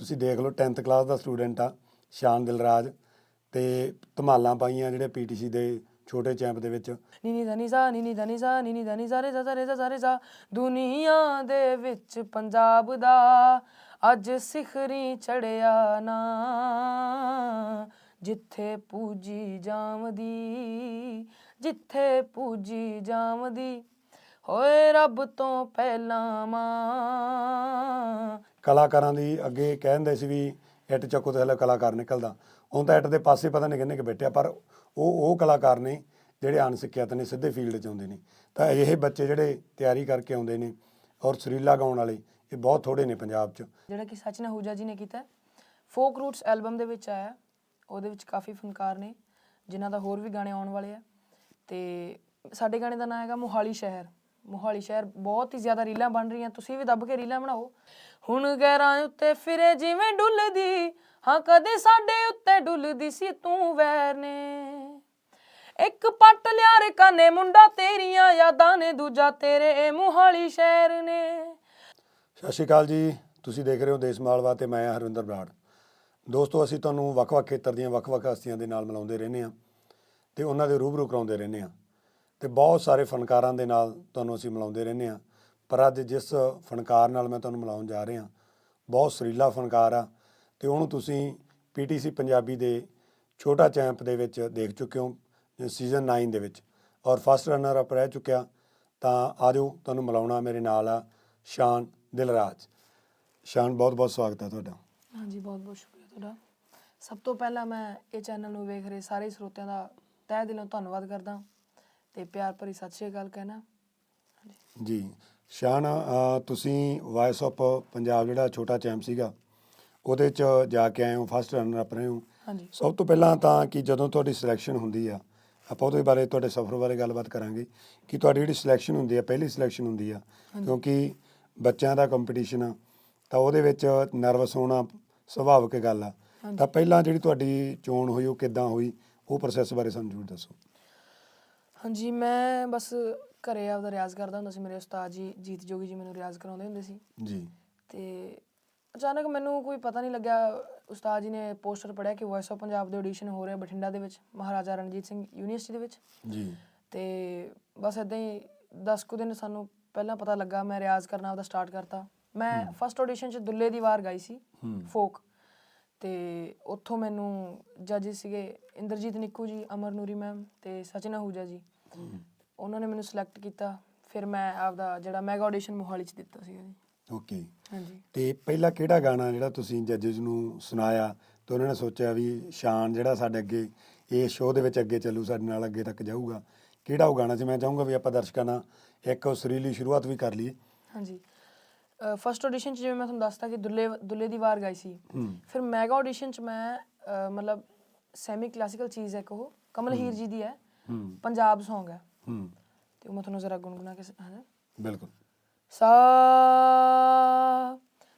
ਤੁਸੀਂ ਦੇਖ ਲਓ 10th ਕਲਾਸ ਦਾ ਸਟੂਡੈਂਟ ਆ, ਸ਼ਾਨ ਦਿਲਰਾਜ ਤੇ ਧਮਾਲਾਂ ਪਾਈਆਂ ਜਿਹੜੇ ਪੀਟੀਸੀ ਦੇ ਛੋਟੇ ਚੈਂਪ ਦੇ ਵਿੱਚ। ਨੀਨੀ ਦਾ ਸਾ ਨੀਨੀ ਧਨੀ ਸਾ ਨੀਨੀ ਧਨੀ ਸਾ ਰੇ ਸਾ ਸਾ ਰੇ ਸਾ ਸਾ ਰੇ ਸਾ ਦੁਨੀਆ ਦੇ ਵਿੱਚ ਪੰਜਾਬ ਦਾ ਅੱਜ ਸਿਖਰੀ ਚੜਿਆ ਨਾ, ਜਿੱਥੇ ਪੂਜੀ ਜਾਮਦੀ, ਜਿੱਥੇ ਪੂਜੀ ਜਾਮਦੀ ਹੋਏ ਰੱਬ ਤੋਂ ਪਹਿਲਾਂ ਮਾਂ ਕਲਾਕਾਰਾਂ ਦੀ ਅੱਗੇ ਕਹਿੰਦੇ ਸੀ ਵੀ ਇੱਟ ਚੱਕੋ ਤੇ ਹਲੇ ਕਲਾਕਾਰ ਨਿਕਲਦਾ। ਹੁਣ ਤਾਂ ਇੱਟ ਦੇ ਪਾਸੇ ਪਤਾ ਨਹੀਂ ਕਿੰਨੇ ਕਿ ਬੈਠਿਆ ਪਰ ਉਹ ਉਹ ਕਲਾਕਾਰ ਨੇ ਜਿਹੜੇ ਅਣਸਿੱਖਿਅਤ ਨੇ ਸਿੱਧੇ ਫੀਲਡ 'ਚ ਆਉਂਦੇ ਨੇ। ਤਾਂ ਇਹ ਬੱਚੇ ਜਿਹੜੇ ਤਿਆਰੀ ਕਰਕੇ ਆਉਂਦੇ ਨੇ ਔਰ ਸੁਰੀਲਾ ਗਾਉਣ ਵਾਲੇ ਇਹ ਬਹੁਤ ਥੋੜੇ ਨੇ ਪੰਜਾਬ 'ਚ। ਜਿਹੜਾ ਕਿ ਸਚਿਨ ਅਹੂਜਾ ਜੀ ਨੇ ਕੀਤਾ ਫੋਕ ਰੂਟਸ ਐਲਬਮ ਦੇ ਵਿੱਚ ਆਇਆ। ਉਹਦੇ ਵਿੱਚ ਕਾਫੀ ਫਨਕਾਰ ਨੇ ਜਿਨ੍ਹਾਂ ਦਾ ਹੋਰ ਵੀ ਗਾਣੇ ਆਉਣ ਵਾਲੇ ਆ। ਤੇ ਸਾਡੇ ਗਾਣੇ ਦਾ ਨਾਮ ਹੈਗਾ ਮੋਹਾਲੀ ਸ਼ਹਿਰ। ਮੋਹਾਲੀ ਸ਼ਹਿਰ ਬਹੁਤ ਹੀ ਜ਼ਿਆਦਾ ਰੀਲਾਂ ਬਣ ਰਹੀਆਂ, ਤੁਸੀਂ ਵੀ ਦੱਬ ਕੇ ਰੀਲਾਂ ਬਣਾਓ। ਹੁਣ ਗੈਰਾਂ ਉੱਤੇ ਫਿਰੇ ਜਿਵੇਂ ਡੁੱਲਦੀ, ਹਾਂ ਕਦੇ ਸਾਡੇ ਉੱਤੇ ਡੁੱਲਦੀ ਸੀ ਤੂੰ ਵੈਰ ਨੇ। ਇੱਕ ਪੱਟ ਲਿਆ ਰੇ ਕਾਨੇ ਮੁੰਡਾ, ਤੇਰੀਆਂ ਯਾਦਾਂ ਨੇ ਦੂਜਾ ਤੇਰੇ ਇਹ ਮੋਹਾਲੀ ਸ਼ਹਿਰ ਨੇ। ਸਤਿ ਸ਼੍ਰੀ ਅਕਾਲ ਜੀ, ਤੁਸੀਂ ਦੇਖ ਰਹੇ ਹੋ ਦੇਸ਼ ਮਾਲਵਾ ਤੇ ਮੈਂ ਹਾਂ ਹਰਵਿੰਦਰ ਬਰਾੜ। ਦੋਸਤੋ, ਅਸੀਂ ਤੁਹਾਨੂੰ ਵੱਖ-ਵੱਖ ਖੇਤਰ ਦੀਆਂ ਵੱਖ-ਵੱਖ ਹਸਤੀਆਂ ਦੇ ਨਾਲ ਮਿਲਾਉਂਦੇ ਰਹਿੰਦੇ ਹਾਂ ਤੇ ਉਹਨਾਂ ਦੇ ਰੂਬਰੂ ਕਰਾਉਂਦੇ ਰਹਿੰਦੇ ਹਾਂ। ਤੇ ਬਹੁਤ ਸਾਰੇ ਫਨਕਾਰਾਂ ਦੇ ਨਾਲ ਤੁਹਾਨੂੰ ਅਸੀਂ ਮਿਲਾਉਂਦੇ ਰਹਿੰਦੇ ਹਾਂ। ਪਰ ਅੱਜ ਜਿਸ ਫਨਕਾਰ ਨਾਲ ਮੈਂ ਤੁਹਾਨੂੰ ਮਿਲਾਉਣ ਜਾ ਰਿਹਾ, ਬਹੁਤ ਸੁਰੀਲਾ ਫਨਕਾਰ ਆ ਤੇ ਉਹਨੂੰ ਤੁਸੀਂ ਪੀਟੀਸੀ ਪੰਜਾਬੀ ਦੇ ਛੋਟਾ ਚੈਂਪ ਦੇ ਵਿੱਚ ਦੇਖ ਚੁੱਕੇ ਹੋ, ਸੀਜ਼ਨ 9 ਦੇ ਵਿੱਚ। ਔਰ ਫਸਟ ਰਨਰ ਅਪ ਰਹਿ ਚੁੱਕਿਆ, ਤਾਂ ਆਜੋ ਤੁਹਾਨੂੰ ਮਿਲਾਉਣਾ ਮੇਰੇ ਨਾਲ ਆ ਸ਼ਾਨ ਦਿਲਰਾਜ। ਸ਼ਾਨ, ਬਹੁਤ ਬਹੁਤ ਸਵਾਗਤ ਹੈ ਤੁਹਾਡਾ। ਹਾਂਜੀ, ਬਹੁਤ ਬਹੁਤ ਸ਼ੁਕਰੀਆ ਤੁਹਾਡਾ। ਸਭ ਤੋਂ ਪਹਿਲਾਂ ਮੈਂ ਇਹ ਚੈਨਲ ਨੂੰ ਵੇਖ ਰਹੇ ਸਾਰੇ ਸਰੋਤਿਆਂ ਦਾ ਤਹਿ ਦਿਲੋਂ ਧੰਨਵਾਦ ਕਰਦਾ। ਤੇ ਪਿਆਰ ਭਰੀ ਸਤਿ ਸ਼੍ਰੀ ਅਕਾਲ ਕਹਿਣਾ। ਜੀ ਸ਼ਾਨ ਅ, ਤੁਸੀਂ ਵਾਇਸ ਆਫ ਪੰਜਾਬ ਜਿਹੜਾ ਛੋਟਾ ਚੈਂਪ ਸੀਗਾ ਉਹਦੇ ਚ ਜਾ ਕੇ ਆਏ ਹੋ ਫਸਟ ਰਨਰ ਅਪ ਰਹੇ ਹੋ। ਹਾਂਜੀ। ਸਭ ਤੋਂ ਪਹਿਲਾਂ ਤਾਂ ਕਿ ਜਦੋਂ ਤੁਹਾਡੀ ਸਿਲੈਕਸ਼ਨ ਹੁੰਦੀ ਆ ਆਪਾਂ ਉਹਦੇ ਬਾਰੇ ਤੁਹਾਡੇ ਸਫ਼ਰ ਬਾਰੇ ਗੱਲਬਾਤ ਕਰਾਂਗੇ ਕਿ ਤੁਹਾਡੀ ਜਿਹੜੀ ਸਿਲੈਕਸ਼ਨ ਹੁੰਦੀ ਆ ਪਹਿਲੀ ਸਿਲੈਕਸ਼ਨ ਹੁੰਦੀ ਆ ਕਿਉਂਕਿ ਬੱਚਿਆਂ ਦਾ ਕੰਪੀਟੀਸ਼ਨ ਆ ਤਾਂ ਉਹਦੇ ਵਿੱਚ ਨਰਵਸ ਹੋਣਾ ਸੁਭਾਵਿਕ ਗੱਲ ਆ। ਤਾਂ ਪਹਿਲਾਂ ਜਿਹੜੀ ਤੁਹਾਡੀ ਚੋਣ ਹੋਈ ਉਹ ਕਿੱਦਾਂ ਹੋਈ ਉਹ ਪ੍ਰੋਸੈਸ ਬਾਰੇ ਸਾਨੂੰ ਜ਼ਰੂਰ ਦੱਸੋ। ਹਾਂਜੀ ਮੈਂ ਬਸ ਘਰੇ ਆਪਦਾ ਰਿਆਜ਼ ਕਰਦਾ ਹੁੰਦਾ ਸੀ ਮੇਰੇ ਉਸਤਾਦ ਜੀ ਜੀਤ ਜੋਗੀ ਜੀ ਮੈਨੂੰ ਰਿਆਜ਼ ਕਰਾਉਂਦੇ ਹੁੰਦੇ ਸੀ। ਜੀ। ਤੇ ਅਚਾਨਕ ਮੈਨੂੰ ਕੋਈ ਪਤਾ ਨਹੀਂ ਲੱਗਿਆ ਉਸਤਾਦ ਜੀ ਨੇ ਪੋਸਟਰ ਪੜਿਆ ਕਿ ਵੌਇਸ ਆਫ ਪੰਜਾਬ ਦੇ ਆਡੀਸ਼ਨ ਹੋ ਰਿਹਾ ਬਠਿੰਡਾ ਦੇ ਵਿੱਚ ਮਹਾਰਾਜਾ ਰਣਜੀਤ ਸਿੰਘ ਯੂਨੀਵਰਸਿਟੀ ਦੇ ਵਿੱਚ। ਜੀ। ਤੇ ਬਸ ਇਦਾਂ ਹੀ 10 ਕੁ ਦਿਨ ਸਾਨੂੰ ਪਹਿਲਾਂ ਪਤਾ ਲੱਗਾ ਮੈਂ ਰਿਆਜ਼ ਕਰਨਾ ਉਹਦਾ ਸਟਾਰਟ ਕਰਤਾ। ਮੈਂ ਫਸਟ ਆਡੀਸ਼ਨ ਚ ਦੁੱਲੇ ਦੀ ਵਾਰ ਗਾਈ ਸੀ। ਫੋਕ। ਤੇ ਉੱਥੋਂ ਮੈਨੂੰ ਜੱਜਿਸ ਸੀਗੇ ਇੰਦਰਜੀਤ ਨਿੱਕੂ ਜੀ ਅਮਰ ਨੂਰੀ ਮੈਮ ਤੇ ਸਚਿਨ ਅਹੂਜਾ ਜੀ। ਉਹਨਾਂ ਨੇ ਮੈਨੂੰ ਸਿਲੈਕਟ ਕੀਤਾ। ਫਿਰ ਮੈਂ ਆਪਦਾ ਜਿਹੜਾ ਮੈਗਾ ਆਡੀਸ਼ਨ ਮੋਹਾਲੀ ਚ ਦਿੱਤਾ ਸੀਗਾ ਜੀ। ਓਕੇ ਹਾਂਜੀ। ਤੇ ਪਹਿਲਾ ਕਿਹੜਾ ਗਾਣਾ ਜਿਹੜਾ ਤੁਸੀਂ ਜੱਜਸ ਨੂੰ ਸੁਣਾਇਆ ਤੇ ਉਹਨਾਂ ਨੇ ਸੋਚਿਆ ਵੀ ਸ਼ਾਨ ਜਿਹੜਾ ਸਾਡੇ ਅੱਗੇ ਇਸ ਸ਼ੋਅ ਦੇ ਵਿੱਚ ਅੱਗੇ ਚੱਲੂ ਸਾਡੇ ਨਾਲ ਅੱਗੇ ਤੱਕ ਜਾਊਗਾ। ਕਿਹੜਾ ਉਹ ਗਾਣਾ ਸੀ? ਮੈਂ ਚਾਹੂੰਗਾ ਵੀ ਆਪਾਂ ਦਰਸ਼ਕਾਂ ਨਾਲ ਇੱਕ ਉਹ ਸੁਰੀਲੀ ਸ਼ੁਰੂਆਤ ਵੀ ਕਰ ਲਈਏ। ਹਾਂਜੀ। ਫਸਟ ਆਡੀਸ਼ਨ ਚ ਜਿਵੇਂ ਮੈਂ ਤੁਹਾਨੂੰ ਦੱਸਤਾ ਕਿ ਦੁੱਲੇ ਦੁੱਲੇ ਦੀ ਵਾਰ ਗਾਈ ਸੀ। ਫਿਰ ਮੈਗਾ ਆਡੀਸ਼ਨ ਚ ਮੈਂ ਮਤਲਬ ਸੈਮੀ ਕਲਾਸੀਕਲ ਚੀਜ਼ ਹੈ ਉਹ ਕਮਲ ਹੀਰ ਜੀ ਦੀ ਹੈ। ਪੰਜਾਬ Song ਹੈ। ਤੇ ਉਹ ਮੈਂ ਤੁਹਾਨੂੰ ਜ਼ਰਾ ਗੁੰਗੁਣਾ ਕੇ ਹਾਂ ਬਿਲਕੁਲ। ਸਾ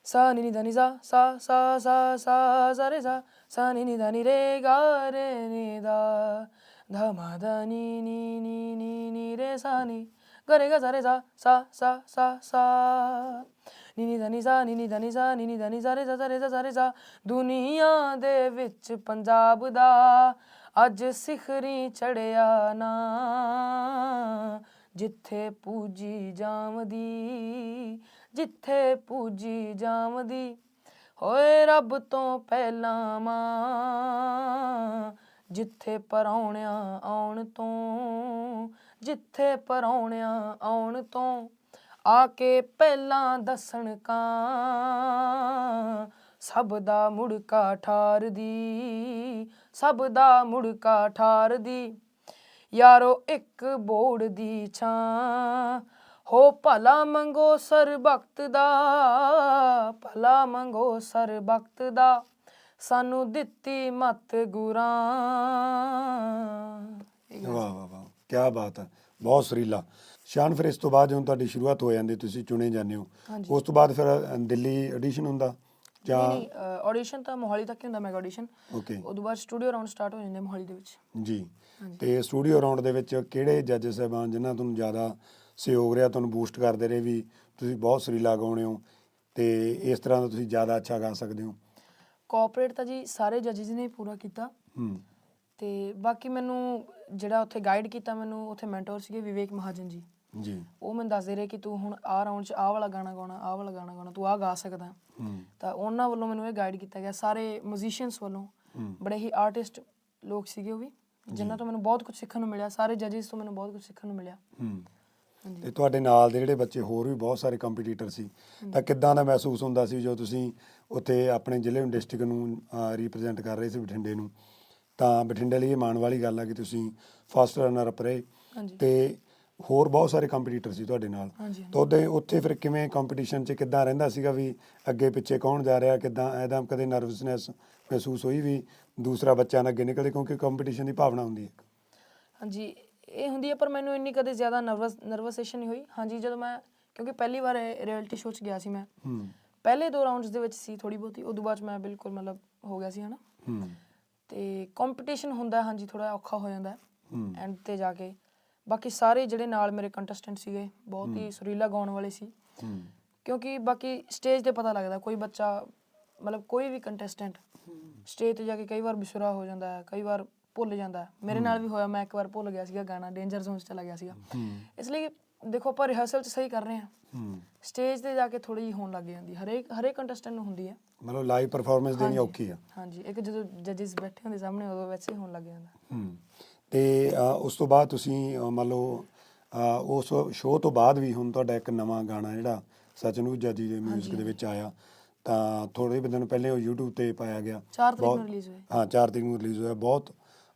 ਸਾ ਨੀ ਨੀ ਧਾ ਨੀ ਸਾ ਸਾ ਸਾ ਸਾ ਸਾ ਸਾ ਰੇ ਸਾ ਸਾ ਨੀ ਨੀ ਨੀ ਰੇ ਗਾ ਰੇ ਨੀ ਦਾ ਧਾ ਮਾ ਧਾ ਨੀ ਨੀ ਨੀ ਰੇ ਸਾ ਨੀ ਗਾ ਰੇ ਗਾ ਸਾ ਰੇ ਸਾ ਸਾ ਸਾ ਸਾ ਸਾ। ਨੀ ਨੀ ਧਾ ਨੀ ਸਾ ਨੀ ਨੀ ਧਾ ਨੀ ਸਾ ਨੀ ਨੀ ਧਾ ਸਾ ਰੇ ਸਾ ਸਾ ਰੇ ਸਾ ਸਾ ਰੇ ਸਾ ਦੁਨੀਆ ਦੇ ਵਿੱਚ ਪੰਜਾਬ ਦਾ ਅੱਜ ਸਿਖਰੀ ਚੜਿਆ ਨਾ। ਜਿੱਥੇ ਪੂਜੀ ਜਾਮਦੀ, ਜਿੱਥੇ ਪੂਜੀ ਜਾਮਦੀ, ਹੋਏ ਰੱਬ ਤੋਂ ਪਹਿਲਾਂ ਮਾਂ ਜਿੱਥੇ ਪਰੌਣਿਆਂ ਆਉਣ ਤੋਂ, ਜਿੱਥੇ ਪਰੌਣਿਆਂ ਆਉਣ ਤੋਂ। ਆ ਕੇ ਪਹਿਲਾਂ ਦੱਸਣ ਕਾਂ। ਸਭ ਦਾ ਮੁੜਕਾ ਠਾਰਦੀ, ਸਭ ਦਾ ਮੁੜਕਾ ਠਾਰਦੀ। ਯਾਰੋ ਇੱਕ ਬੋੜ ਦੀ ਛਾਂ। ਹੋ ਭਲਾ ਮੰਗੋ ਸਰ ਭਗਤ ਦਾ, ਭਲਾ ਮੰਗੋ ਸਰ ਭਗਤ ਦਾ। ਸਾਨੂੰ ਦਿੱਤੀ ਮਤ ਗੁਰਾਂ। ਵਾਹ ਵਾਹ ਵਾਹ ਕੀ ਬਾਤ ਹੈ। ਬਹੁਤ ਸਰੀਲਾ। ਸ਼ਾਨ ਫਿਰ ਇਸ ਤੋਂ ਬਾਅਦ ਜਦੋਂ ਤੁਹਾਡੀ ਸ਼ੁਰੂਆਤ ਹੋ ਜਾਂਦੀ ਤੁਸੀਂ ਚੁਣੇ ਜਾਂਦੇ ਹੋ। ਹਾਂਜੀ। ਉਸ ਤੋਂ ਬਾਅਦ ਫਿਰ ਅ, ਦਿੱਲੀ ਐਡੀਸ਼ਨ ਹੁੰਦਾ? ਜਾਂ ਨਹੀਂ ਆਡੀਸ਼ਨ ਤਾਂ ਮੋਹਾਲੀ ਤੱਕ ਹੀ ਹੁੰਦਾ ਮੈਗਾ ਆਡੀਸ਼ਨ ਓਕੇ ਉਦੋਂ ਬਾਅਦ ਸਟੂਡੀਓ ਰਾਉਂਡ ਸਟਾਰਟ ਹੋ ਜਾਂਦੇ ਮੋਹਾਲੀ ਦੇ ਵਿੱਚ। ਜੀ। ਤੇ ਸਟੂਡੀਓ ਰਾਉਂਡ ਦੇ ਵਿੱਚ ਕਿਹੜੇ ਜੱਜ ਸਾਹਿਬਾਨ ਜਿਨ੍ਹਾਂ ਤੁਹਾਨੂੰ ਜ਼ਿਆਦਾ ਸਹਿਯੋਗ ਰਿਹਾ ਤੁਹਾਨੂੰ ਬੂਸਟ ਕਰਦੇ ਰਹੇ ਵੀ ਤੁਸੀਂ ਬਹੁਤ ਸੁਰੀਲਾ ਗਾਉਣੇ ਹੋ ਤੇ ਇਸ ਤਰ੍ਹਾਂ ਦਾ ਤੁਸੀਂ ਜ਼ਿਆਦਾ ਅੱਛਾ ਗਾ ਸਕਦੇ ਹੋ? ਕੋਆਪਰੇਟ ਤਾਂ ਜੀ ਸਾਰੇ ਜੱਜਿਸ ਨੇ ਪੂਰਾ ਕੀਤਾ। ਹੂੰ। ਤੇ ਬਾਕੀ ਮੈਨੂੰ ਜਿਹੜਾ ਉੱਥੇ ਗਾਈਡ ਕੀਤਾ ਮੈਨੂੰ ਉੱਥੇ ਮੈਂਟੋਰ ਸੀਗੇ ਵਿਵੇਕ ਮਹਾਜਨ ਜੀ। ਜੀ। ਉਹ ਮੈਨੂੰ ਦੱਸਦੇ ਰਹੇ ਕਿ ਤੂੰ ਹੁਣ ਆਹ ਰਾਉਂਡ 'ਚ ਆਹ ਵਾਲਾ ਗਾਣਾ ਗਾਉਣਾ ਆਹ ਵਾਲਾ ਗਾਣਾ ਗਾਉਣਾ ਤੂੰ ਆਹ ਗਾ ਸਕਦਾ। ਤਾਂ ਉਹਨਾਂ ਵੱਲੋਂ ਮੈਨੂੰ ਇਹ ਗਾਈਡ ਕੀਤਾ ਗਿਆ। ਸਾਰੇ ਮਿਊਜ਼ੀਸ਼ੀਅਨਸ ਵੱਲੋਂ। ਬੜੇ ਹੀ ਆਰਟਿਸਟ ਲੋਕ ਸੀਗੇ ਉਹ ਵੀ ਜਿਨ੍ਹਾਂ ਤੋਂ ਮੈਨੂੰ ਬਹੁਤ ਕੁਝ ਸਿੱਖਣ ਨੂੰ ਮਿਲਿਆ। ਸਾਰੇ ਜੱਜਿਸ ਤੋਂ ਮੈਨੂੰ ਬਹੁਤ ਕੁਝ ਸਿੱਖਣ ਨੂੰ ਮਿਲਿਆ। ਤੇ ਤੁਹਾਡੇ ਨਾਲ ਦੇ ਜਿਹੜੇ ਬੱਚੇ ਹੋਰ ਵੀ ਬਹੁਤ ਸਾਰੇ ਕੰਪੀਟੀਟਰ ਸੀ ਤਾਂ ਕਿੱਦਾਂ ਦਾ ਮਹਿਸੂਸ ਹੁੰਦਾ ਸੀ ਜੋ ਤੁਸੀਂ ਉੱਥੇ ਆਪਣੇ ਜ਼ਿਲ੍ਹੇ ਨੂੰ ਡਿਸਟ੍ਰਿਕਟ ਨੂੰ ਰਿਪਰੈਜ਼ੈਂਟ ਕਰ ਰਹੇ ਸੀ ਬਠਿੰਡੇ ਨੂੰ? ਤਾਂ ਬਠਿੰਡੇ ਲਈ ਇਹ ਮਾਣ ਵਾਲੀ ਗੱਲ ਆ ਕਿ ਤੁਸੀਂ ਫਸਟ ਰਨਰ ਅਪ ਰਹੇ ਤੇ ਹੋਰ ਬਹੁਤ ਸਾਰੇ ਕੰਪੀਟੀਟਰ ਸੀ ਤੁਹਾਡੇ ਨਾਲ। ਹਾਂਜੀ ਤਾਂ ਉਹਦੇ ਉੱਥੇ ਫਿਰ ਕਿਵੇਂ ਕੰਪੀਟੀਸ਼ਨ 'ਚ ਕਿੱਦਾਂ ਰਹਿੰਦਾ ਸੀਗਾ ਵੀ ਅੱਗੇ ਪਿੱਛੇ ਕੌਣ ਜਾ ਰਿਹਾ ਕਿੱਦਾਂ ਐਦਾਂ ਕਦੇ ਨਰਵਸਨੈਸ ਮਹਿਸੂਸ ਹੋਈ ਵੀ ਦੂਸਰਾ ਬੱਚਾ ਨਾ ਅੱਗੇ ਨਿਕਲੇ ਕਿਉਂਕਿ ਕੰਪੀਟੀਸ਼ਨ ਦੀ ਭਾਵਨਾ ਹੁੰਦੀ ਹੈ ਹਾਂਜੀ ਇਹ ਹੁੰਦੀ ਹੈ ਪਰ ਮੈਨੂੰ ਇੰਨੀ ਕਦੇ ਜ਼ਿਆਦਾ ਨਰਵਸ ਨਰਵਸੇਸ਼ਨ ਨਹੀਂ ਹੋਈ। ਹਾਂਜੀ ਜਦੋਂ ਮੈਂ ਕਿਉਂਕਿ ਪਹਿਲੀ ਵਾਰ ਰਿਐਲਿਟੀ ਸ਼ੋਅ 'ਚ ਗਿਆ ਸੀ ਮੈਂ। ਹੂੰ। ਪਹਿਲੇ ਦੋ ਰਾਉਂਡਸ ਦੇ ਵਿੱਚ ਸੀ ਥੋੜੀ ਬਹੁਤੀ ਉਦੋਂ ਬਾਅਦ 'ਚ ਮੈਂ ਬਿਲਕੁਲ ਮਤਲਬ ਹੋ ਗਿਆ ਸੀ ਹਨਾ। ਹੂੰ। ਤੇ ਕੰਪੀਟੀਸ਼ਨ ਹੁੰਦਾ ਹੈ, ਹਾਂਜੀ ਥੋੜਾ ਔਖਾ ਹੋ ਜਾਂਦਾ। ਐਂਡ ਤੇ ਜਾ ਕੇ। ਬਾਕੀ ਸਾਰੇ ਜਿਹੜੇ ਨਾਲ ਮੇਰੇ ਕੰਟੈਸਟੈਂਟ ਸੀਗੇ ਬਹੁਤ ਹੀ ਸੁਰੀਲਾ ਗਾਉਣ ਵਾਲੇ ਸੀ। ਕਿਉਂਕਿ ਬਾਕੀ ਸਟੇਜ ਤੇ ਪਤਾ ਲੱਗਦਾ ਕੋਈ ਬੱਚਾ ਮਤਲਬ ਕੋਈ ਵੀ ਕੰਟੈਸਟੈਂਟ ਸਟੇਜ ਤੇ ਜਾ ਕੇ ਕਈ ਵਾਰ ਬਿਸੁਰਾ ਹੋ ਜਾਂਦਾ ਹੈ ਕਈ ਵਾਰ ਭੁੱਲ ਜਾਂਦਾ ਮੇਰੇ ਨਾਲ ਵੀ ਹੋਇਆ ਮੈਂ ਇੱਕ ਵਾਰ ਭੁੱਲ ਗਿਆ ਸੀਗਾ ਗਾਣਾ ਡੇਂਜਰ ਜ਼ੋਨ 'ਚ ਚਲਾ ਗਿਆ ਸੀਗਾ। ਇਸ ਲਈ ਦੇਖੋ ਆਪਾਂ ਰਿਹਰਸਲ 'ਚ ਸਹੀ ਕਰ ਰਹੇ ਹਾਂ। ਸਟੇਜ ਤੇ ਜਾ ਕੇ ਥੋੜੀ ਜਿਹੀ ਹੋਣ ਲੱਗ ਜਾਂਦੀ ਹਰੇਕ ਹਰੇਕ ਕੰਟੈਸਟੈਂਟ ਨੂੰ ਹੁੰਦੀ ਹੈ। ਮਤਲਬ ਲਾਈਵ ਪਰਫਾਰਮੈਂਸ ਦੇਣੀ। ਔਖੀ ਆ। ਹਾਂਜੀ ਇੱਕ ਜਦੋਂ ਜੱਜਿਸ ਬੈਠੇ ਹੁੰਦੇ ਸਾਹਮਣੇ ਉਦੋਂ ਵੈਸੇ ਹੀ ਹੋਣ ਲੱਗ ਜਾਂਦਾ। ਹੂੰ। ਤੇ ਉਸ ਤੋਂ ਬਾਅਦ ਤੁਸੀਂ ਮੰਨ ਲਓ ਉਸ ਸ਼ੋਅ ਤੋਂ ਬਾਅਦ ਵੀ ਹੁਣ ਤੁਹਾਡਾ ਇੱਕ ਨਵਾਂ ਗਾਣਾ ਜਿਹੜਾ ਸਚਨੂ ਜੀ ਦੇ ਮਿਊਜ਼ਿਕ ਦੇ ਵਿੱਚ ਆਇਆ ਤਾਂ ਥੋੜੇ ਦਿਨ ਪਹਿਲੇ ਉਹ YouTube ਤੇ ਪਾਇਆ ਗਿਆ। 4 ਤਰੀਕ ਨੂੰ ਰਿਲੀਜ਼ ਹੋਏ ਹਾਂ 4 ਤਰੀਕ ਨੂੰ ਰਿਲੀਜ਼ ਹੋਇਆ। ਬਹੁਤ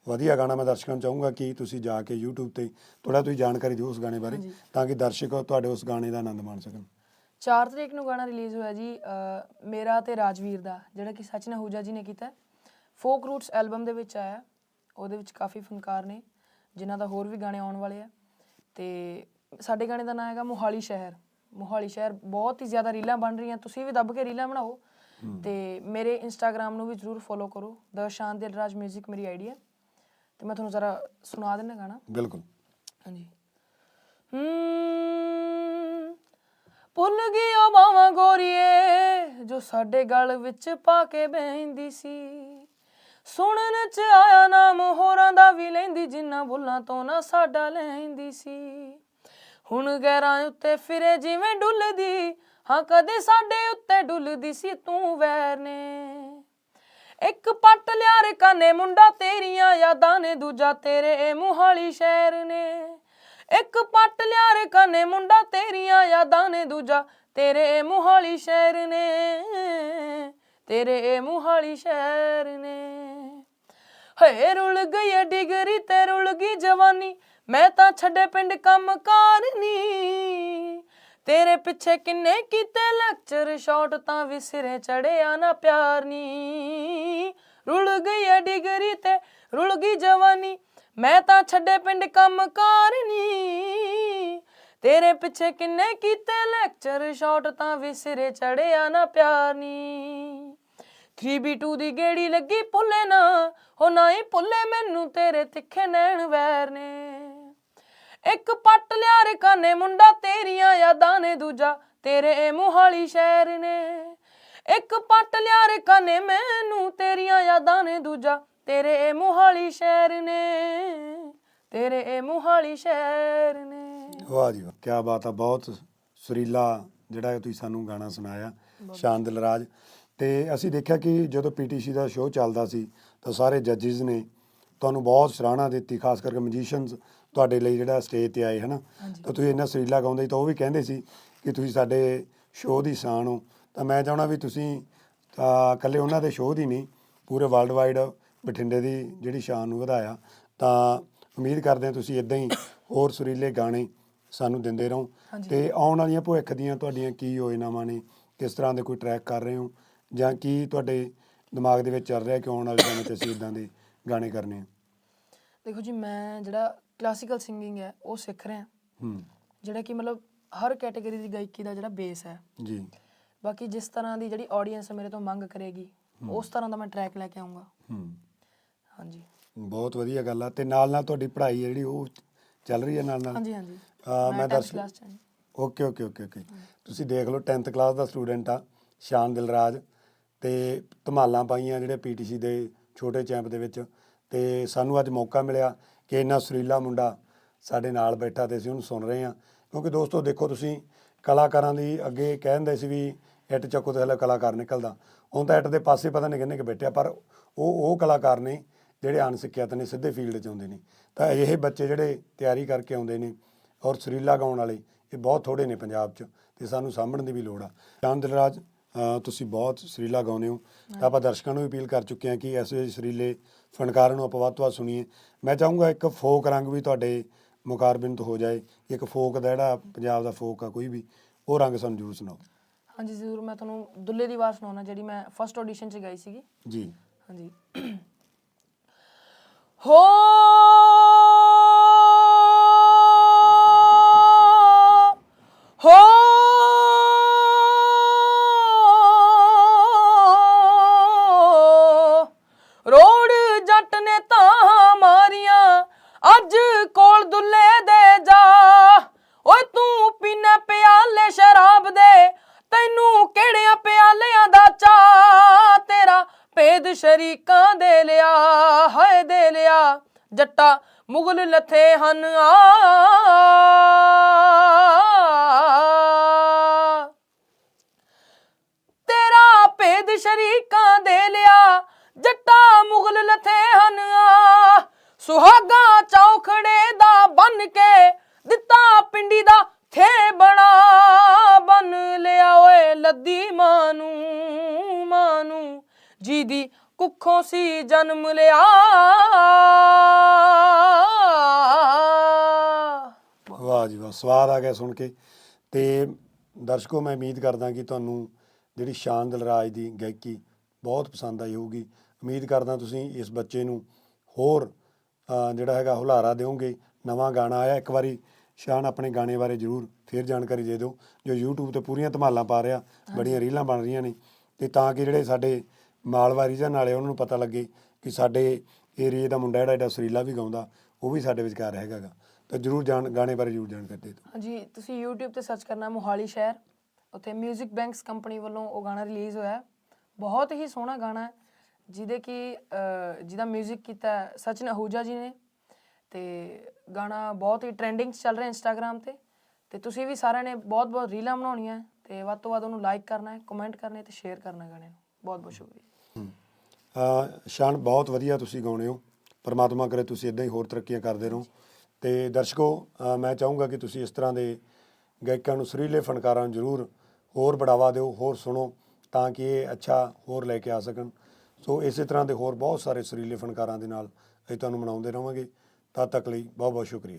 ਵਧੀਆ ਗਾਣਾ ਮੈਂ ਦਰਸ਼ਕਾਂ ਨੂੰ ਚਾਹੂੰਗਾ ਕਿ ਤੁਸੀਂ ਜਾ ਕੇ YouTube ਤੇ ਥੋੜਾ ਤੁਸੀਂ ਜਾਣਕਾਰੀ ਦਿਓ ਉਸ ਗਾਣੇ ਬਾਰੇ ਹਾਂਜੀ। ਤਾਂ ਕਿ ਦਰਸ਼ਕ ਤੁਹਾਡੇ ਉਸ ਗਾਣੇ ਦਾ ਆਨੰਦ ਮਾਣ ਸਕਣ। 4 ਤਰੀਕ ਨੂੰ ਗਾਣਾ ਰਿਲੀਜ਼ ਹੋਇਆ ਜੀ ਮੇਰਾ ਤੇ ਰਾਜਵੀਰ ਦਾ ਜਿਹੜਾ ਕਿ ਸਚਿਨ ਅਹੂਜਾ ਜੀ ਨੇ ਕੀਤਾ ਫੋਕ ਰੂਟਸ ਐਲਬਮ ਦੇ ਵਿੱਚ ਆਇਆ। ਉਹਦੇ ਵਿੱਚ ਕਾਫੀ ਫਨਕਾਰ ਨੇ ਜਿਨ੍ਹਾਂ ਦਾ ਹੋਰ ਵੀ ਗਾਣੇ ਆਉਣ ਵਾਲੇ ਆ। ਤੇ ਸਾਡੇ ਗਾਣੇ ਦਾ ਨਾਮ ਹੈਗਾ ਮੋਹਾਲੀ ਸ਼ਹਿਰ। ਮੋਹਾਲੀ ਸ਼ਹਿਰ ਬਹੁਤ ਹੀ ਜ਼ਿਆਦਾ ਰੀਲਾਂ ਬਣ ਰਹੀਆਂ ਤੁਸੀਂ ਵੀ ਦੱਬ ਕੇ ਰੀਲਾਂ ਬਣਾਓ। ਤੇ ਮੇਰੇ ਇੰਸਟਾਗ੍ਰam ਨੂੰ ਵੀ ਜਰੂਰ ਫੋਲੋ ਕਰੋ। ਦ ਸ਼ਾਨ ਦਿਲਰਾਜ 뮤직 ਮੇਰੀ ਆਈਡੀ ਹੈ ਤੇ ਮੈਂ ਤੁਹਾਨੂੰ ਜ਼ਰਾ ਸੁਣਾ ਦਿੰਦਾ ਗਾਣਾ। ਬਿਲਕੁਲ। ਹਾਂਜੀ। ਗਈ ਉਹ ਬਾਵਾਂ ਗੋਰੀਏ ਜੋ ਸਾਡੇ ਗਲ ਵਿੱਚ ਪਾ ਕੇ ਬਹਿੰਦੀ ਸੀ। ਸੁਣਨ ਚ ਆਇਆ ਨਾਮ, ਹੋਰਾਂ ਦਾ ਵੀ ਲੈਂਦੀ ਜਿੰਨਾ ਬੁੱਲਾਂ ਤੋਂ ਨਾ ਸਾਡਾ ਲੈਂਦੀ ਸੀ। ਹੁਣ ਗੈਰਾਂ ਉੱਤੇ ਫਿਰੇ ਜਿਵੇਂ ਡੁੱਲਦੀ, ਹਾਂ, ਕਦੇ ਸਾਡੇ ਉੱਤੇ ਡੁੱਲਦੀ ਸੀ, ਤੂੰ ਵੈਰ ਨੇ। ਇੱਕ ਪੱਟ ਲਿਆ ਰੇ ਕਾਨੇ, ਮੁੰਡਾ ਤੇਰੀਆਂ ਯਾਦਾਂ ਨੇ, ਦੂਜਾ ਤੇਰੇ ਮੁਹਾਲੀ ਸ਼ਹਿਰ ਨੇ। ਇੱਕ ਪੱਟ ਲਿਆ ਰੇ ਕਾਨੇ, ਮੁੰਡਾ ਤੇਰੀਆਂ ਯਾਦਾਂ ਨੇ, ਦੂਜਾ ਤੇਰੇ ਮੁਹਾਲੀ ਸ਼ਹਿਰ ਨੇ। ਤੇਰੇ ਮੁਹਾਲੀ ਸ਼ਹਿਰ ਨੇ। ਹਏ, ਰੁਲ ਗਈ ਏ ਡਿਗਰੀ ਤੇ ਰੁਲ ਗਈ ਜਵਾਨੀ, ਮੈਂ ਤਾਂ ਛੱਡੇ ਪਿੰਡ ਕੰਮ ਕਰਨੀ ਤੇਰੇ ਪਿੱਛੇ ਕਿੰਨੇ ਕੀਤੇ ਲੈਕਚਰ ਸ਼ਾਟ ਤਾਂ ਵਿਸਰੇ ਚੜਿਆ ਨਾ ਪਿਆਰ ਨੀ ਰੁਲ ਗਈ ਏ ਡਿਗਰੀ ਤੇ ਰੁਲ ਗਈ ਜਵਾਨੀ, ਮੈਂ ਤਾਂ ਛੱਡੇ ਪਿੰਡ ਕੰਮ ਕਰਨੀ ਤੇਰੇ ਪਿੱਛੇ ਕਿੰਨੇ ਕੀਤੇ ਲੈਕਚਰ ਸ਼ਾਟ ਤਾਂ ਵਿਸਰੇ ਚੜਿਆ ਨਾ ਪਿਆਰ ਨੀ 3B2 ਦੀ ਗੇੜੀ ਲੱਗੀ ਭੁੱਲੇ ਨਾ ਹੋ ਨਾ ਹੀ ਭੁੱਲੇ ਮੈਨੂੰ ਤੇਰੇ ਤਿੱਖੇ ਨੈਣ ਵੈਰ ਨੇ। ਇੱਕ ਪੱਟ ਲਿਆ ਰੇ ਕਾਨੇ ਮੁੰਡਾ ਤੇਰੀਆਂ ਯਾਦਾਂ ਨੇ ਦੂਜਾ ਤੇਰੇ ਮੁਹਾਲੀ ਸ਼ਹਿਰ ਨੇ। ਇੱਕ ਪੱਟ ਲਿਆ ਰੇ ਕਾਨੇ ਮੈਨੂੰ ਤੇਰੀਆਂ ਯਾਦਾਂ ਨੇ ਦੂਜਾ ਤੇਰੇ ਮੁਹਾਲੀ ਸ਼ਹਿਰ ਨੇ। ਤੇਰੇ ਮੁਹਾਲੀ ਸ਼ਹਿਰ ਨੇ। ਵਾਹ ਜੀ ਵਾਹ ਕੀ ਬਾਤ ਆ ਬਹੁਤ ਸੁਰੀਲਾ ਜਿਹੜਾ ਤੁਸੀਂ ਸਾਨੂੰ ਗਾਣਾ ਸੁਣਾਇਆ ਸ਼ਾਨ ਦਿਲਰਾਜ ਤੇ ਅਸੀਂ ਦੇਖਿਆ ਕਿ ਜਦੋਂ ਪੀਟੀਸੀ ਦਾ ਸ਼ੋਅ ਚੱਲਦਾ ਸੀ ਤਾਂ ਸਾਰੇ ਜੱਜਿਸ ਨੇ ਤੁਹਾਨੂੰ ਬਹੁਤ ਸਰਾਹਨਾ ਦਿੱਤੀ ਖਾਸ ਕਰਕੇ ਮੈਜੀਸ਼ੀਅਨਸ ਤੁਹਾਡੇ ਲਈ ਜਿਹੜਾ ਸਟੇਜ ਤੇ ਆਏ ਹਨਾ। ਤਾਂ ਤੁਸੀਂ ਇੰਨਾ ਸੁਰੀਲਾ ਗਾਉਂਦੇ ਸੀ ਤਾਂ ਉਹ ਵੀ ਕਹਿੰਦੇ ਸੀ ਕਿ ਤੁਸੀਂ ਸਾਡੇ ਸ਼ੋਅ ਦੀ ਸ਼ਾਨ ਹੋ। ਤਾਂ ਮੈਂ ਚਾਹਣਾ ਵੀ ਤੁਸੀਂ ਤਾਂ ਇਕੱਲੇ ਉਹਨਾਂ ਦੇ ਸ਼ੋਅ ਦੀ ਨਹੀਂ ਪੂਰੇ ਵਰਲਡ ਵਾਈਡ ਬਠਿੰਡੇ ਦੀ ਜਿਹੜੀ ਸ਼ਾਨ ਨੂੰ ਵਧਾਇਆ। ਤਾਂ ਉਮੀਦ ਕਰਦੇ ਹਾਂ ਤੁਸੀਂ ਇਦਾਂ ਹੀ ਹੋਰ ਸੁਰੀਲੇ ਗਾਣੇ ਸਾਨੂੰ ਦਿੰਦੇ ਰਹੋ। ਤੇ ਆਉਣ ਵਾਲੀਆਂ ਭਵਿੱਖ ਦੀਆਂ ਤੁਹਾਡੀਆਂ ਕੀ ਯੋਜਨਾਵਾਂ ਨੇ ਕਿਸ ਤਰ੍ਹਾਂ ਦੇ ਕੋਈ ਟਰੈਕ ਕਰ ਰਹੇ ਹੋ? ਜਾਂ ਕੀ ਤੁਹਾਡੇ ਦਿਮਾਗ ਦੇ ਵਿੱਚ ਚੱਲ ਰਿਹਾ ਕਿ ਆਉਣ ਵਾਲੇ ਸਮੇਂ 'ਚ ਅਸੀਂ ਇਦਾਂ ਦੇ ਗਾਣੇ ਕਰਨੇ ਆ? ਦੇਖੋ ਜੀ ਮੈਂ ਜਿਹੜਾ ਕਲਾਸੀਕਲ ਸਿੰਗਿੰਗ ਹੈ ਉਹ ਸਿੱਖ ਰਿਹਾ। ਹੂੰ। ਜਿਹੜਾ ਕਿ ਮਤਲਬ ਹਰ ਕੈਟਾਗਰੀ ਦੀ ਗਾਇਕੀ ਦਾ ਜਿਹੜਾ ਬੇਸ ਹੈ। ਜੀ। ਬਾਕੀ ਜਿਸ ਤਰ੍ਹਾਂ ਦੀ ਜਿਹੜੀ ਆਡੀਅנס ਮੇਰੇ ਤੋਂ ਮੰਗ ਕਰੇਗੀ ਉਸ ਤਰ੍ਹਾਂ ਦਾ ਮੈਂ ਟਰੈਕ ਲੈ ਕੇ ਆਉਂਗਾ ਹੂੰ। ਹਾਂਜੀ। ਬਹੁਤ ਵਧੀਆ ਗੱਲ ਆ। ਤੇ ਨਾਲ ਨਾਲ ਤੁਹਾਡੀ ਪੜ੍ਹਾਈ ਹੈ ਜਿਹੜੀ ਉਹ ਚੱਲ ਰਹੀ ਹੈ ਨਾਲ ਨਾਲ? ਹਾਂਜੀ ਹਾਂਜੀ। ਮੈਂ 10th ਦਰਸ਼ਕ ਕਲਾਸ ਚ ਹਾਂ। Okay okay okay okay. ਤੁਸੀਂ ਦੇਖ ਲਓ 10th ਕਲਾਸ ਦਾ ਸਟੂਡੈਂਟ ਆ ਸ਼ਾਨ ਦਿਲਰਾਜ। ਤੇ ਧਮਾਲਾਂ ਪਾਈਆਂ ਜਿਹੜੇ ਪੀਟੀਸੀ ਦੇ ਛੋਟੇ ਚੈਂਪ ਦੇ ਵਿੱਚ ਤੇ ਸਾਨੂੰ ਅੱਜ ਮੌਕਾ ਮਿਲਿਆ ਕਿ ਇੰਨਾ ਸੁਰੀਲਾ ਮੁੰਡਾ ਸਾਡੇ ਨਾਲ ਬੈਠਾ ਤੇ ਅਸੀਂ ਉਹਨੂੰ ਸੁਣ ਰਹੇ ਹਾਂ। ਕਿਉਂਕਿ ਦੋਸਤੋ, ਦੇਖੋ ਤੁਸੀਂ, ਕਲਾਕਾਰਾਂ ਦੀ ਅੱਗੇ ਕਹਿੰਦੇ ਸੀ ਵੀ ਇੱਟ ਚੱਕੋ ਤੇ ਹਲੇ ਕਲਾਕਾਰ ਨਿਕਲਦਾ। ਹੁਣ ਤਾਂ ਇੱਟ ਦੇ ਪਾਸੇ ਪਤਾ ਨਹੀਂ ਕਿੰਨੇ ਕਿ ਬੈਠਿਆ ਪਰ ਉਹ ਉਹ ਕਲਾਕਾਰ ਨੇ ਜਿਹੜੇ ਅਣਸਿੱਖਿਅਤ ਨੇ, ਸਿੱਧੇ ਫੀਲਡ 'ਚ ਆਉਂਦੇ ਨੇ। ਤਾਂ ਇਹ ਬੱਚੇ ਜਿਹੜੇ ਤਿਆਰੀ ਕਰਕੇ ਆਉਂਦੇ ਨੇ ਔਰ ਸੁਰੀਲਾ ਗਾਉਣ ਵਾਲੇ, ਇਹ ਬਹੁਤ ਥੋੜੇ ਨੇ ਪੰਜਾਬ 'ਚ ਤੇ ਸਾਨੂੰ ਸਾਂਭਣ ਦੀ ਵੀ ਲੋੜ ਆ। ਚਾਂਦ ਦਿਲਰਾਜ ਤੁਸੀਂ ਬਹੁਤ ਸੁਰੀਲਾ ਗਾਉਂਦੇ ਹੋ। ਤਾਂ ਆਪਾਂ ਦਰਸ਼ਕਾਂ ਨੂੰ ਵੀ ਅਪੀਲ ਕਰ ਚੁੱਕੇ ਹਾਂ ਕਿ ਐਸੇ ਸੁਰੀਲੇ ਫਨਕਾਰਾਂ ਨੂੰ ਆਪਾਂ ਵੱਧ ਤੋਂ ਵੱਧ ਸੁਣੀਏ। ਮੈਂ ਚਾਹੂੰਗਾ ਇੱਕ ਫੋਕ ਰੰਗ ਵੀ ਤੁਹਾਡੇ ਮੁਕਾਰਬਿੰਦ ਹੋ ਜਾਏ। ਇੱਕ ਫੋਕ ਦਾ ਜਿਹੜਾ ਪੰਜਾਬ ਦਾ ਫੋਕ ਆ ਕੋਈ ਵੀ ਉਹ ਰੰਗ ਸਾਨੂੰ ਜ਼ਰੂਰ ਸੁਣਾਓ। ਹਾਂਜੀ ਜ਼ਰੂਰ ਮੈਂ ਤੁਹਾਨੂੰ ਦੁੱਲੇ ਦੀ ਆਵਾਜ਼ ਸੁਣਾਉਣਾ ਜਿਹੜੀ ਮੈਂ ਫਸਟ ਆਡੀਸ਼ਨ 'ਚ ਗਾਈ ਸੀਗੀ। ਜੀ। ਹਾਂਜੀ। ਹੋ ਹੋ ਭੇਦ ਦੇ ਲਿਆ, ਜੱਟਾ ਮੁਗਲ ਲਥੇ ਹਨ ਆ। ਸੁਹਾਗਾ ਚੌਖੜੇ ਦਾ ਬਨ ਕੇ ਦਿੱਤਾ ਪਿੰਡੀ ਦਾ ਥੇ ਬਣਾ। ਬਨ ਲਿਆ ਓਏ ਲੱਦੀ ਮਾਨੂੰ ਮਾਨੂੰ, ਜਿਹਦੀ ਕੁੱਖੋਂ ਸੀ ਜਨਮ ਲਿਆ। ਵਾਹ ਜੀ ਵਾਹ, ਸਵਾਦ ਆ ਗਿਆ ਸੁਣ ਕੇ। ਤੇ ਦਰਸ਼ਕੋ, ਮੈਂ ਉਮੀਦ ਕਰਦਾ ਕਿ ਤੁਹਾਨੂੰ ਜਿਹੜੀ ਸ਼ਾਨ ਦਿਲਰਾਜ ਦੀ ਗਾਇਕੀ ਬਹੁਤ ਪਸੰਦ ਆਈ ਹੋਊਗੀ। ਉਮੀਦ ਕਰਦਾ ਤੁਸੀਂ ਇਸ ਬੱਚੇ ਨੂੰ ਹੋਰ ਜਿਹੜਾ ਹੈਗਾ ਹੁਲਾਰਾ ਦਿਓਗੇ। ਨਵਾਂ ਗਾਣਾ ਆਇਆ ਇੱਕ ਵਾਰੀ ਸ਼ਾਨ ਆਪਣੇ ਗਾਣੇ ਬਾਰੇ ਜਰੂਰ ਫੇਰ ਜਾਣਕਾਰੀ ਦੇ ਦਿਓ। ਜੋ YouTube ਤੇ ਪੂਰੀਆਂ ਧਮਾਲਾਂ ਪਾ ਰਿਹਾ ਬੜੀਆਂ ਰੀਲਾਂ ਬਣ ਰਹੀਆਂ ਨੇ। ਤੇ ਤਾਂ ਕਿ ਜਿਹੜੇ ਸਾਡੇ ਮਾਲਵਾਰੀ ਜਾਂ ਨਾਲੇ ਉਹਨਾਂ ਨੂੰ ਪਤਾ ਲੱਗੇ ਕਿ ਸਾਡੇ ਏਰੀਏ ਦਾ ਮੁੰਡਾ ਜਿਹੜਾ ਐਡਾ ਸੁਰੀਲਾ ਵੀ ਗਾਉਂਦਾ ਉਹ ਵੀ ਸਾਡੇ ਵਿਚਕਾਰ ਹੈਗਾ ਗਾ। ਤਾਂ ਜਰੂਰ ਜਾਣ ਗਾਣੇ ਬਾਰੇ ਜਰੂਰ ਜਾਣਕਾਰੀ ਦੇ ਦਿਓ। ਹਾਂਜੀ ਤੁਸੀਂ YouTube ਤੇ ਸਰਚ ਕਰਨਾ ਮੋਹਾਲੀ ਸ਼ਹਿਰ। ਉੱਥੇ 뮤직 ਬੈਂਕਸ ਕੰਪਨੀ ਵੱਲੋਂ ਉਹ ਗਾਣਾ ਰਿਲੀਜ਼ ਹੋਇਆ। ਬਹੁਤ ਹੀ ਸੋਹਣਾ ਗਾਣਾ ਹੈ ਜਿਹਦੇ ਕਿ ਅਹ, ਜਿਹਦਾ 뮤직 ਕੀਤਾ ਹੈ ਸਚਿਨ ਅਹੂਜਾ ਜੀ ਨੇ। ਤੇ ਗਾਣਾ ਬਹੁਤ ਹੀ ਟ੍ਰੈਂਡਿੰਗ 'ਚ ਚੱਲ ਰਿਹਾ ਇੰਸਟਾਗ੍ਰam ਤੇ। ਤੇ ਤੁਸੀਂ ਵੀ ਸਾਰਿਆਂ ਨੇ ਬਹੁਤ ਬਹੁਤ ਰੀਲਾਂ ਬਣਾਉਣੀਆਂ ਹੈ ਤੇ ਵੱਧ ਤੋਂ ਵੱਧ ਉਹਨੂੰ ਲਾਈਕ ਕਰਨਾ ਹੈ ਕਮੈਂਟ ਕਰਨੇ ਤੇ ਸ਼ੇਅਰ ਕਰਨਾ ਗਾਣੇ ਨੂੰ। ਬਹੁਤ ਬਹੁਤ ਸ਼ੁਕਰੀਆ ਅਹ ਸ਼ਾਨ ਬਹੁਤ ਵਧੀਆ ਤੁਸੀਂ ਗਾਉਣੇ ਹੋ। ਪਰਮਾਤਮਾ ਕਰੇ ਤੁਸੀਂ ਇਦਾਂ ਹੀ ਹੋਰ ਤਰੱਕੀਆਂ ਕਰਦੇ ਰਹੋ। ਤੇ ਦਰਸ਼ਕੋ ਅਹ ਮੈਂ ਚਾਹੂੰਗਾ ਕਿ ਤੁਸੀਂ ਇਸ ਤਰ੍ਹਾਂ ਦੇ ਗਾਇਕਾਂ ਨੂੰ ਸੁਰੀਲੇ ਫਨਕਾਰਾਂ ਨੂੰ ਜ਼ਰੂਰ ਹੋਰ ਬੜਾਵਾ ਦਿਓ ਹੋਰ ਸੁਣੋ। ਤਾਂ ਕਿ ਇਹ ਅੱਛਾ ਹੋਰ ਲੈ ਕੇ ਆ ਸਕਣ। ਸੋ ਇਸੇ ਤਰ੍ਹਾਂ ਦੇ ਹੋਰ ਬਹੁਤ ਸਾਰੇ ਸੁਰੀਲੇ ਫਨਕਾਰਾਂ ਦੇ ਨਾਲ ਅਸੀਂ ਤੁਹਾਨੂੰ ਮਨਾਉਂਦੇ ਰਹਾਂਗੇ ਤਦ ਤੱਕ ਲਈ ਬਹੁਤ ਬਹੁਤ ਸ਼ੁਕਰੀਆ।